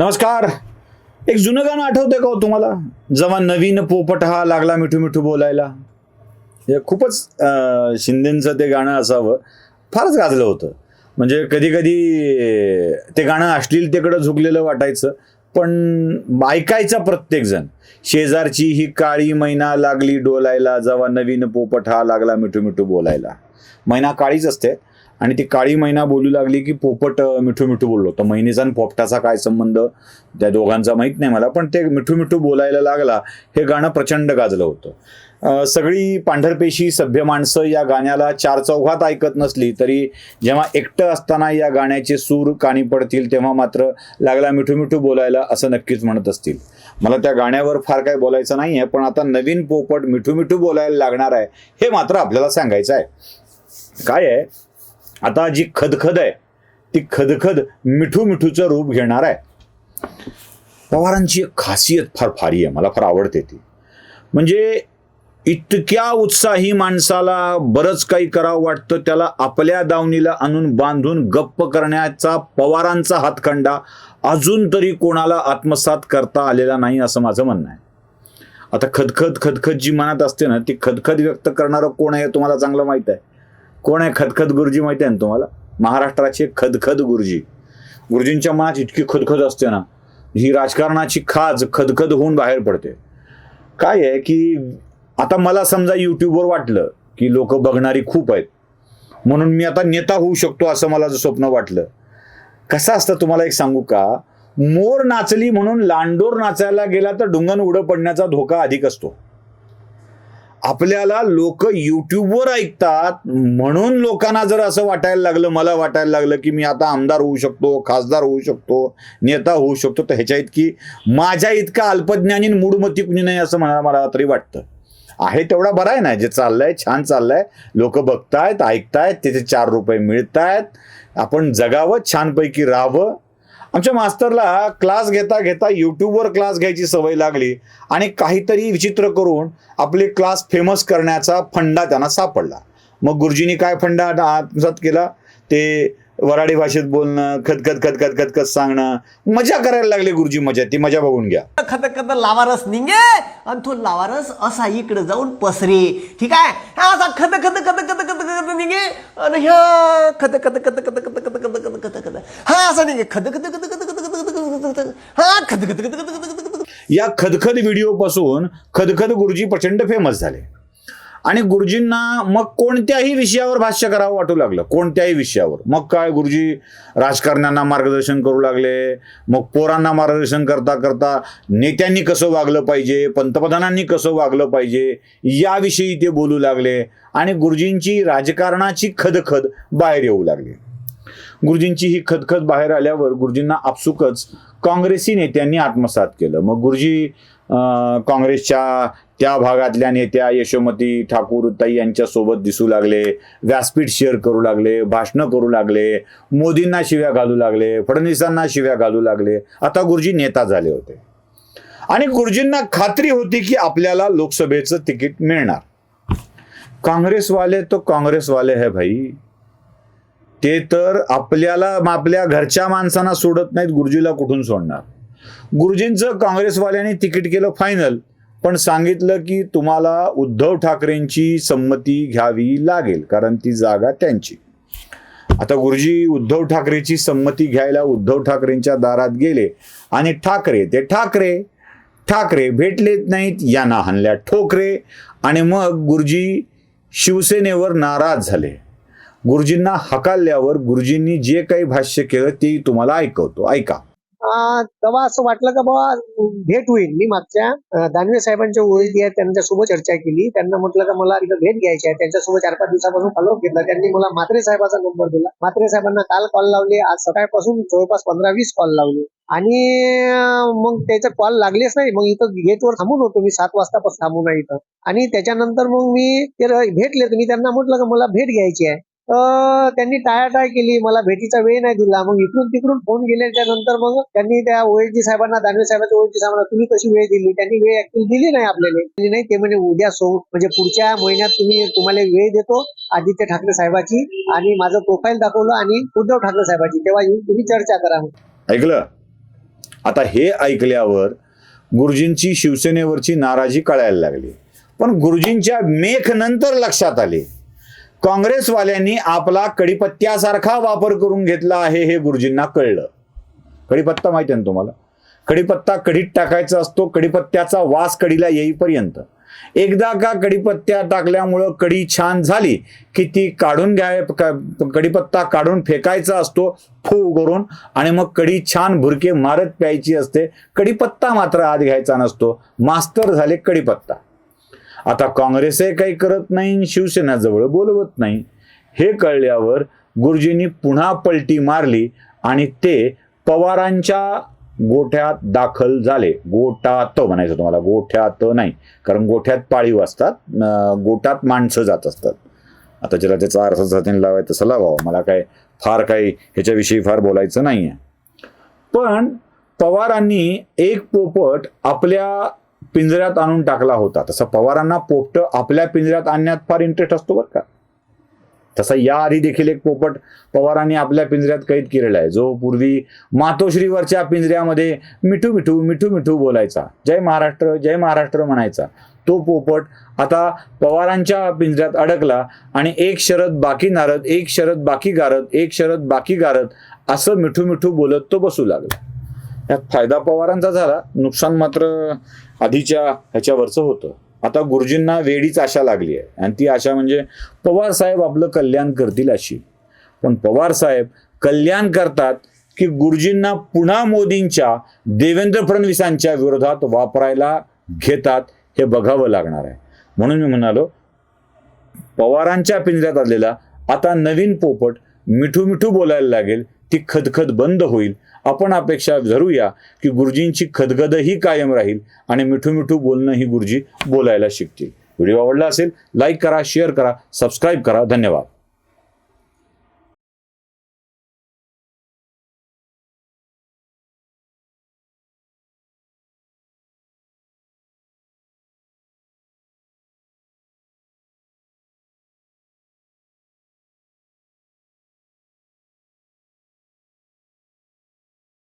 नमस्कार. एक जुनं गाणं आठवतंय का हो तुम्हाला? जेव्हा नवीन पोपट हा लागला मिठू मिठू बोलायला. हे खूपच शिंदेचं ते गाणं असावं. फारच गाजलं होतं. म्हणजे कधी कधी ते गाणं अश्लीलतेकडं झुकलेलं वाटायचं. पण ऐकायचा प्रत्येकजण शेजारची ही काळी मैना लागली डोलायला जेव्हा नवीन पोपट हा लागला मिठू मिठू बोलायला. मैना काळीच असते. आणि ती काळी मैना बोलू लागली की पोपट मिठू मिठू बोललो. तर मैनेचा आणि पोपटाचा काय संबंध? त्या दोघांचा माहीत नाही मला पण ते मिठू मिठू बोलायला लागला हे गाणं प्रचंड गाजलं होतं. सगळी पांढरपेशी सभ्य माणसं या गाण्याला चार चौघात ऐकत नसली तरी जेव्हा एकटं असताना या गाण्याचे सूर कानी पडतील तेव्हा मात्र लागला मिठू मिठू बोलायला असं नक्कीच म्हणत असतील. मला त्या गाण्यावर फार काय बोलायचं नाही आहे पण आता नवीन पोपट मिठू मिठू बोलायला लागणार आहे हे मात्र आपल्याला सांगायचं आहे. काय आहे? आता जी खदखद आहे ती खदखद मिठू मिठूचं रूप घेणार आहे. पवारांची एक खासियत फार फारी आहे मला फार आवडते ती. म्हणजे इतक्या उत्साही माणसाला बरंच काही करावं वाटतं त्याला आपल्या दावणीला आणून बांधून गप्प करण्याचा पवारांचा हातखंडा अजून तरी कोणाला आत्मसात करता आलेला नाही असं माझं म्हणणं आहे. आता खदखद खदखद जी मनात असते ना ती खदखद व्यक्त करणारं कोण आहे तुम्हाला चांगलं माहीत आहे. कोण आहे खदखद गुरुजी माहिती आहे ना तुम्हाला? महाराष्ट्राचे खदखद गुरुजी. गुरुजींच्या मनात इतकी खदखद असते ना ही राजकारणाची खाज खदखद होऊन बाहेर पडते. काय आहे की आता मला समजा यूट्यूबवर वाटलं की लोक बघणारी खूप आहेत. म्हणून मी आता नेता होऊ शकतो असं मला जर स्वप्न वाटलं. कसं असतं तुम्हाला एक सांगू का? मोर नाचली म्हणून लांडोर नाचायला गेला तर डुंगण उडं पडण्याचा धोका अधिक असतो. आपल्याला लोक युट्यूबवर ऐकतात. म्हणून लोकांना जर असं वाटायला लागलं मला वाटायला लागलं की मी आता आमदार होऊ शकतो खासदार होऊ शकतो नेता होऊ शकतो तर ह्याच्या इतकी माझ्या इतका अल्पज्ञानी आणि मूढमती कुणी नाही असं मला मला तरी वाटतं. आहे तेवढा बरा आहे ना जे चाललंय छान चाललंय. लोक बघतायत ऐकतायत तिथे चार रुपये मिळतायत. आपण जगावं छानपैकी राहावं. आमच्या मास्तरला क्लास घेता घेता यूट्यूबवर क्लास घ्यायची सवय लागली आणि काहीतरी विचित्र करून आपले क्लास फेमस करण्याचा फंडा त्यांना सापडला. मग गुरुजींनी काय फंडा आत्मसात केला? ते वराडी भाषेत बोलणं खतखत खतखत खतखत सांगणं मजा करायला लागले गुरुजी मजा ती मजा बघून घ्या खत खत लावारस निघे आणि तो लावारस असा इकडे जाऊन पसरे ठीक आहे हा असा खत खत खत खत खत खत निघे आणि ह्या खत खत खत खत खत खत खत खत खत खत हा असा निघे खत खत खत खत खत खत खत खत खत हा खत खत खत खत खत खत या खदखद व्हिडिओपासून खदखद गुरुजी प्रचंड फेमस झाले आणि गुरुजींना मग कोणत्याही विषयावर भाष्य करावं वाटू लागलं. कोणत्याही विषयावर. मग काय गुरुजी? राजकारण्यांना मार्गदर्शन करू लागले. मग पोरांना मार्गदर्शन करता करता नेत्यांनी कसं वागलं पाहिजे? पंतप्रधानांनी कसं वागलं पाहिजे? याविषयी ते बोलू लागले. आणि गुरुजींची राजकारणाची खदखद बाहेर येऊ लागली. गुरुजींची ही खदखद बाहेर आल्यावर गुरुजींना आपसुकच काँग्रेसी नेत्यांनी आत्मसात केलं. मग गुरुजी काँग्रेसच्या त्या भागातल्या नेत्या यशोमती ठाकूर ताई यांच्या सोबत दिसू लागले व्यासपीठ शेअर करू लागले भाषणं करू लागले मोदींना शिव्या घालू लागले फडणवीसांना शिव्या घालू लागले. आता गुरुजी नेता झाले होते. आणि गुरुजींना खात्री होती की आपल्याला लोकसभेचं तिकीट मिळणार. काँग्रेसवाले तो काँग्रेसवाले है भाई. ते तर आपल्याला आपल्या घरच्या माणसांना सोडत नाहीत गुरुजीला कुठून सोडणार? गुरुजींचं काँग्रेसवाल्यांनी तिकीट केलं फायनल पण सांगितलं की तुम्हाला उद्धव ठाकरेंची संमती घ्यावी लागेल कारण ती जागा त्यांची. आता गुरुजी उद्धव ठाकरेची संमती घ्यायला उद्धव ठाकरेंच्या दारात गेले आणि ठाकरे ते ठाकरे ठाकरे भेटलेत नाहीत यांना हाणल्या ठोकरे आणि मग गुरुजी शिवसेनेवर नाराज झाले. गुरुजींना हकालल्यावर गुरुजींनी जे काही भाष्य केलं ते तुम्हाला ऐकवतो. ऐका. तेव्हा असं वाटलं का बाबा भेट होईल. मी मागच्या दानवे साहेबांच्या ओळखी आहेत त्यांच्यासोबत चर्चा केली. त्यांना म्हटलं का मला इथं भेट घ्यायची आहे. त्यांच्यासोबत चार पाच दिवसापासून फॉलोअप घेतला. त्यांनी मला म्हात्रे साहेबाचा नंबर दिला. म्हात्रे साहेबांना काल कॉल लावले. आज सकाळपासून जवळपास पंधरा वीस कॉल लावले. आणि मग त्याचे कॉल लागलेच नाही. मग इथं गेटवर थांबून होतो मी. सात वाजतापासून थांबून आहे इथं. आणि त्याच्यानंतर मग मी ते भेटले. तर मी त्यांना म्हटलं का मला भेट घ्यायची आहे. त्यांनी टाळाटाळ केली. मला भेटीचा वेळ नाही दिला. मग इकडून तिकडून फोन गेल्याच्यानंतर मग त्यांनी त्या ओएसडी साहेबांना दानवे साहेबांच्या ओएसडी साहेबांना तुम्ही कशी वेळ दिली? त्यांनी वेळ ऍक्च्युअली दिली नाही आपल्याला. नाही ते म्हणे उद्या सो म्हणजे पुढच्या महिन्यात तुम्ही तुम्हाला वेळ देतो आदित्य ठाकरे साहेबाची आणि माझं प्रोफाईल दाखवलं आणि उद्धव ठाकरे साहेबाची. तेव्हा येऊन तुम्ही चर्चा करा ऐकलं? आता हे ऐकल्यावर गुरुजींची शिवसेनेवरची नाराजी कळायला लागली. पण गुरुजींच्या मेख नंतर लक्षात आले. काँग्रेसवाल्यांनी आपला कडीपत्त्यासारखा वापर करून घेतला आहे हे गुरुजींना कळलं. कडीपत्ता माहिती आहे ना तुम्हाला? कडीपत्ता कढीत टाकायचा असतो कडीपत्त्याचा वास कडीला येईपर्यंत. एकदा का कडीपत्त्या टाकल्यामुळं कढी छान झाली की ती काढून घ्या कडीपत्ता काढून फेकायचा असतो फू करून आणि मग कढी छान भुरके मारत प्यायची असते. कडीपत्ता मात्र आत घ्यायचा नसतो. मास्तर झाले कडीपत्ता. आता काँग्रेसही काही करत नाही शिवसेनाजवळ बोलवत नाही. हे कळल्यावर गुरुजींनी पुन्हा पलटी मारली आणि ते पवारांच्या गोठ्यात दाखल झाले. गोटात म्हणायचं तुम्हाला गोठ्यात नाही. कारण गोठ्यात पाळीव असतात गोठ्यात गोटात माणसं जात असतात. आता ज्याला त्याचा अर्थ जातीने लावाय तसं लावावं. मला काय फार काही ह्याच्याविषयी फार बोलायचं नाही आहे पण पवारांनी एक पोपट आपल्या पिंजऱ्यात आणून टाकला होता. तसं पवारांना पोपट आपल्या पिंजऱ्यात आणण्यात फार इंटरेस्ट असतो बरं का. तसा याआधी देखील एक पोपट पवारांनी आपल्या पिंजऱ्यात कैद केलेला आहे. जो पूर्वी मातोश्रीवरच्या पिंजऱ्यामध्ये मिठू मिठू मिठू मिठू बोलायचा. जय महाराष्ट्र जय महाराष्ट्र म्हणायचा. तो पोपट आता पवारांच्या पिंजऱ्यात अडकला आणि एक शरद बाकी नारद एक शरद बाकी गारद एक शरद बाकी गारद असं मिठू मिठू बोलत तो बसू लागला. यात फायदा पवारांचा झाला. नुकसान मात्र आधीच्या ह्याच्यावरचं होतं. आता गुरुजींना वेळीच आशा लागली आहे. आणि ती आशा म्हणजे पवार साहेब आपलं कल्याण करतील अशी. पण पवार साहेब कल्याण करतात की गुरुजींना पुन्हा मोदींच्या देवेंद्र फडणवीसांच्या विरोधात वापरायला घेतात हे बघावं लागणार आहे. म्हणून मी म्हणालो पवारांच्या पिंजऱ्यात आलेला आता नवीन पोपट मिठू मिठू बोलायला लागेल. ती खदखद बंद होईल. आपण अपेक्षा धरूया की गुरुजींची खदखदही कायम राहील आणि मिठू मिठू बोलणं ही गुरुजी बोलायला शिकतील. व्हिडिओ आवडला असेल लाईक करा शेअर करा सबस्क्राईब करा. धन्यवाद.